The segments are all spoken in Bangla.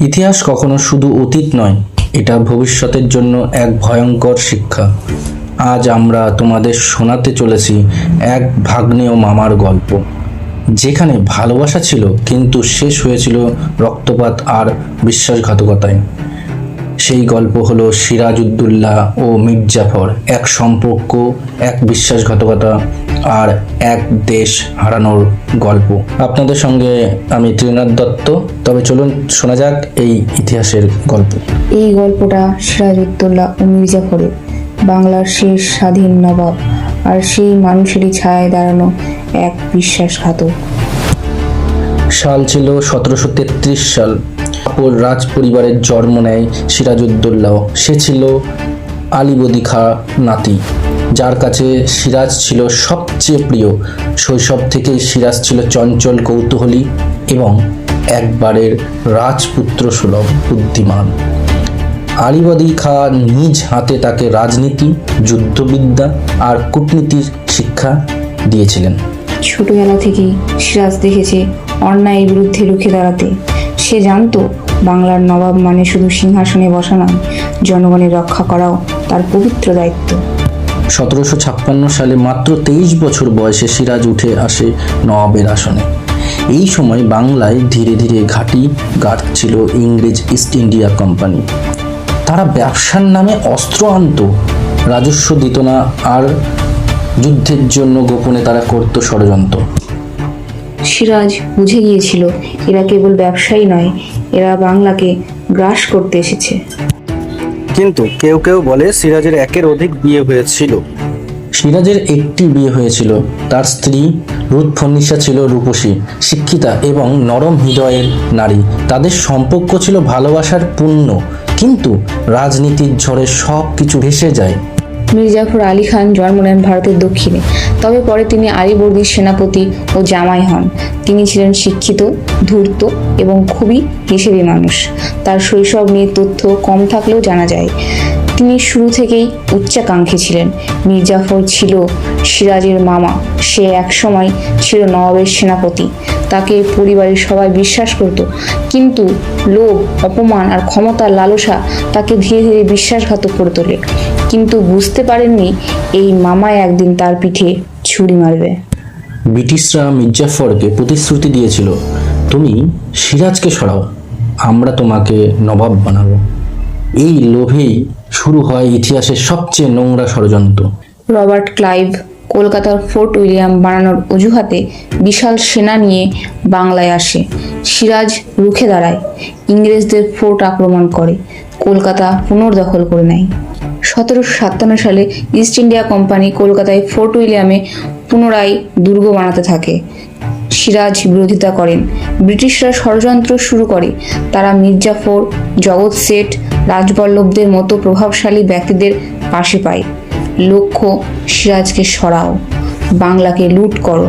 ইতিহাস কখনো শুধু অতীত নয়, এটা ভবিষ্যতের জন্য এক ভয়ঙ্কর শিক্ষা। আজ আমরা তোমাদের শোনাতে চলেছি এক ভাগ্নে ও মামার গল্প। যেখানে ভালোবাসা ছিল, কিন্তু শেষ হয়েছিল রক্তপাত আর বিশ্বাসঘাতকতায়। সেই গল্প হলো সিরাজউদ্দৌলা ও মির্জাফর, এক সম্পর্ক, এক বিশ্বাসঘাতকতা আর এক দেশ হারানোর গল্প। আপনাদের সঙ্গে আমি ত্রিনাথ দত্ত। তবে চলুন শোনা যাক এই ইতিহাসের গল্প। এই গল্পটা সিরাজউদ্দৌলা ও মির্জাফরের বাংলার শেষ স্বাধীন নবাব আর সেই মানুষেরই ছায়ায় দাঁড়ানো এক বিশ্বাসঘাতক। সাল ছিল সতেরোশো তেত্রিশ সাল। অপর রাজ পরিবারের জন্ম নেয় সিরাজউদ্দৌলাও। সে ছিল আলিবদি খা নাতি। যার কাছে সিরাজ ছিল সবচেয়ে প্রিয়, শৈশব থেকেই সিরাজ ছিল চঞ্চল কৌতূহলী এবং একবারের রাজপুত্র সুলভ বুদ্ধিমান। আলিবদি খা নিজ হাতে তাকে রাজনীতি, যুদ্ধবিদ্যা আর কূটনীতির শিক্ষা দিয়েছিলেন। ছোটবেলা থেকেই সিরাজ দেখেছে অন্যায়ের বিরুদ্ধে রুখে দাঁড়াতে। সে জানতো বাংলার নবাব মানে শুধু সিংহাসনে বসা নয়, জনগণের রক্ষা করাও তার পবিত্র দায়িত্ব। সতেরোশো ছাপ্পান্ন সালে মাত্র তেইশ বছর বয়সে সিরাজ উঠে আসে নবাবের আসনে। এই সময় বাংলায় ধীরে ধীরে ঘাঁটি গাড়ছিল ইংরেজ ইস্ট ইন্ডিয়া কোম্পানি। তারা ব্যবসার নামে অস্ত্র আনতো, রাজস্ব দিত না, আর যুদ্ধের জন্য গোপনে তারা করত ষড়যন্ত্র। সিরাজ বুঝে গিয়েছিল, এরা কেবল ব্যবসায়ী নয়, এরা বাংলাকে গ্রাস করতে এসেছে। কিন্তু কেউ কেউ বলে সিরাজের একের অধিক বিয়ে হয়েছিল। সিরাজের একটি বিয়ে হয়েছিল। তার স্ত্রী রুথ ফনিসা ছিল রূপসী, শিক্ষিতা এবং নরম হৃদয়ের নারী। তাদের সম্পর্ক ছিল ভালোবাসার পূর্ণ। কিন্তু রাজনীতির ঝড়ে সব কিছু ভেসে যায়। মির্জাফর আলী খান জন্ম নেন ভারতের দক্ষিণে। তবে পরে তিনি আলীবর্দীর সেনাপতি ও জামাই হন। তিনি ছিলেন শিক্ষিত, ধূর্ত এবং খুবই হিসেবে মানুষ। তার শৈশব নিয়ে তথ্য কম থাকলেও জানা যায়, তিনি শুরু থেকেই উচ্চাকাঙ্ক্ষী ছিলেন। মির্জাফর ছিল সিরাজের মামা। সে একসময় ছিল নবাবের সেনাপতি। তাকে পরিবারের সবাই বিশ্বাস করত। কিন্তু লোভ, অপমান আর ক্ষমতার লালসা তাকে ধীরে ধীরে বিশ্বাসঘাতক করে তোলে। কিন্তু বুঝতে পারেননি এই মামাই একদিন তার পিঠে ছুরি মারবে। ব্রিটিশরা মির্জাফরকে প্রতিশ্রুতি দিয়েছিল তুমি সিরাজকে সরাও আমরা তোমাকে নবাব বানাবো। এই লোভেই শুরু হয় ইতিহাসের সবচেয়ে নোংরা ষড়যন্ত্র। রবার্ট ক্লাইভ কলকাতার ফোর্ট উইলিয়াম বানানোর অজুহাতে বিশাল সেনা নিয়ে বাংলায় আসে। সিরাজ রুখে দাঁড়ায় ইংরেজদের ফোর্ট আক্রমণ করে কলকাতা পুনর্দখল করে নেয়। সতেরোশো সাতান্ন সালে ইস্ট ইন্ডিয়া কোম্পানি কলকাতায় ফোর্ট উইলিয়ামে পুনরায় দুর্গ বানাতে থাকে। সিরাজ বিরোধিতা করেন। ব্রিটিশরা ষড়যন্ত্র শুরু করে। তারা মির্জাফর জগৎ শেঠ, রাজবল্লভদের মতো প্রভাবশালী ব্যক্তিদের পাশে পায়। লক্ষ্য, সিরাজকে সরাও। বাংলাকে লুট করো।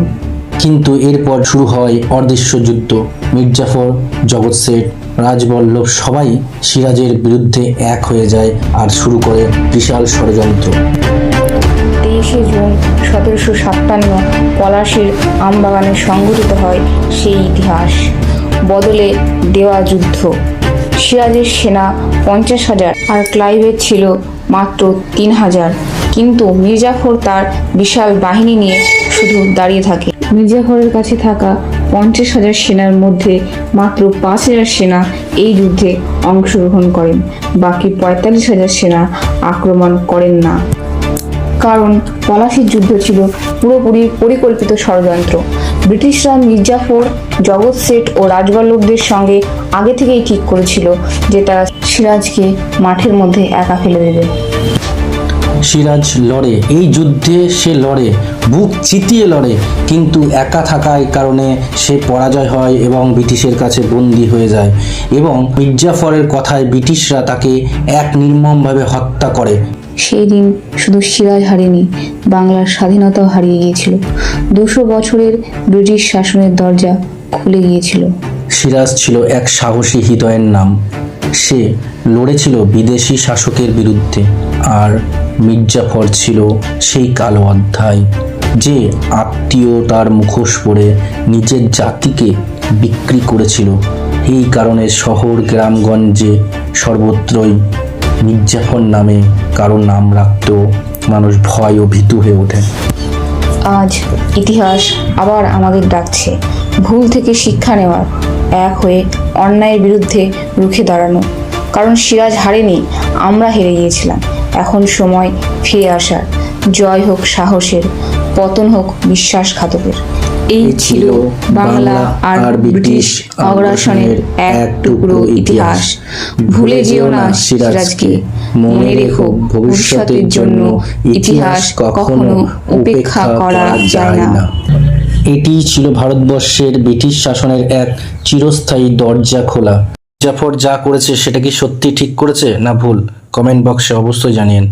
কিন্তু এরপর শুরু হয় অদৃশ্য যুদ্ধ। মির্জাফর জগৎ শেঠ রাজবল্লভ সবাই সিরাজের বিরুদ্ধে এক হয়ে যায় আর শুরু করে বিশাল ষড়যন্ত্র। তেইশে জুন সতেরোশো ছাপ্পান্ন পলাশির আমবাগানে সংঘটিত হয় সেই ইতিহাস। বদলে দেওয়া যুদ্ধ। সিরাজের সেনা পঞ্চাশ হাজার আর ক্লাইভের ছিল মাত্র তিন হাজার। কিন্তু মির্জাফর তার বিশাল বাহিনী নিয়ে শুধু দাঁড়িয়ে থাকে। মির্জাফরের কাছে থাকা পঞ্চাশ হাজার সেনার মধ্যে মাত্র পাঁচ হাজার সেনা এই যুদ্ধে অংশগ্রহণ করেন। বাকি পঁয়তাল্লিশ হাজার সেনা আক্রমণ করেন না। কারণ পলাশির যুদ্ধ ছিল পুরোপুরি পরিকল্পিত ষড়যন্ত্র। ব্রিটিশরা মির্জাফর, জগৎ শেঠ ও রাজবল্লভদের সঙ্গে আগে থেকেই ঠিক করেছিল যে তারা সিরাজকে মাঠের মধ্যে একা ফেলে দেবে। সিরাজ লড়ে। এই যুদ্ধে সে লড়ে বুক চিতিয়ে লড়ে কিন্তু একা থাকার কারণে সে পরাজয় হয় এবং ব্রিটিশের কাছে বন্দী হয়ে যায় এবং মির্জাফরের কথায় ব্রিটিশরা তাকে এক নির্মমভাবে হত্যা করে। সেই দিন শুধু সিরাজ হারেনি বাংলার স্বাধীনতাও হারিয়ে গিয়েছিল। দুশো বছরের ব্রিটিশ শাসনের দরজা খুলে গিয়েছিল। সিরাজ ছিল এক সাহসী হৃদয়ের নাম। সে লড়েছিল বিদেশি শাসকের বিরুদ্ধে। আর মির্জাফর ছিল সেই কালো অধ্যায়, যে আত্মীয়তার মুখোশ পরে নিজের জাতিকে বিক্রি করেছিল। এই কারণে শহর গ্রামগঞ্জে সর্বত্রই মির্জাফর নামে কারও নাম রাখতেও মানুষ ভয় ও ভীতু হয়ে ওঠে। আজ ইতিহাস আবার আমাদের ডাকছে। ভুল থেকে শিক্ষা নেওয়ার, এক হয়ে অন্যায়ের বিরুদ্ধে রুখে দাঁড়ানো। কারণ সিরাজ হারেনি, আমরা হেরে গিয়েছিলাম। এখন সময় ফিরে আসার। জয় হোক সাহসের পতন হোক বিশ্বাসঘাতকের। এই ছিল বাংলা আর ব্রিটিশ অগ্রাসনের এক টুকরো ইতিহাস। ভুলে যেও না সিরাজকে। মনে রেখো ভবিষ্যতের জন্য ইতিহাস কখনো উপেক্ষা করা যায় না। এটিই ছিল ভারতবর্ষের ব্রিটিশ শাসনের এক চিরস্থায়ী দরজা খোলা। জাফর যা করেছে সেটা কি সত্যি ঠিক করেছে না ভুল? কমেন্ট বক্সে অবশ্যই জানিয়েন।